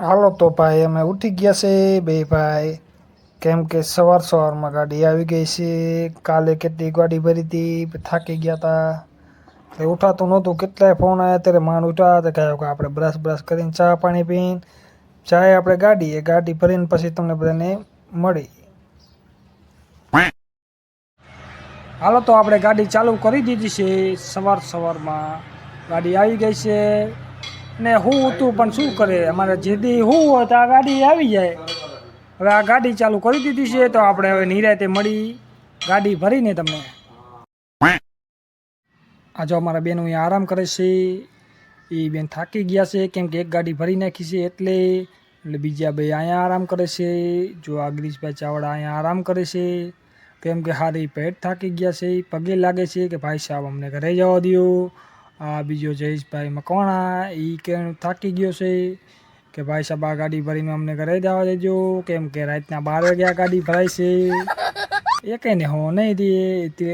હાલો તો ભાઈ, અમે ઉઠી ગયા છે. બે ભાઈ, કેમ કે સવાર સવારમાં ગાડી આવી ગઈ છે. કાલે કેટલી ગાડી ભરી હતી થાકી ગયા હતા એ ઉઠાતું નહોતું. કેટલાય ફોન આવ્યા ત્યારે માન ઉઠ્યા તો કહ્યું કે આપણે બ્રશ બ્રશ કરીને ચા પાણી પીને જાય આપણે ગાડી એ ગાડી ભરીને પછી તમને બધાને મળી. હાલો તો આપણે ગાડી ચાલુ કરી દીધી છે. સવાર સવારમાં ગાડી આવી ગઈ છે. ને હું હતું પણ શું કરે? અમારે જેદી હું હોય તો આ ગાડી આવી જાય. હવે આ ગાડી ચાલુ કરી દીધી છે તો આપણે હવે નિરાતે મળી ગાડી ભરીને તમને. આ જો અમારા બેન અહીંયા આરામ કરે છે. એ બેન થાકી ગયા છે કેમ કે એક ગાડી ભરી નાખી છે એટલે એટલે બીજા બે અહીંયા આરામ કરે છે. જો આ ગિરીશભાઈ ચાવડા અહીંયા આરામ કરે છે. કેમ કે હારી પેટ થાકી ગયા છે. પગે લાગે છે કે ભાઈ સાહેબ અમને ઘરે જવા દો આ બીજો જયેશભાઈ મકવાણા એ કે થાકી ગયો છે કે ભાઈ સાહેબ આ ગાડી ભરીને અમને ઘરે જવા દેજો. કેમ કે રાતના બાર વાગ્યા ગાડી ભરાય છે. એ કંઈ ને હો નહીં તે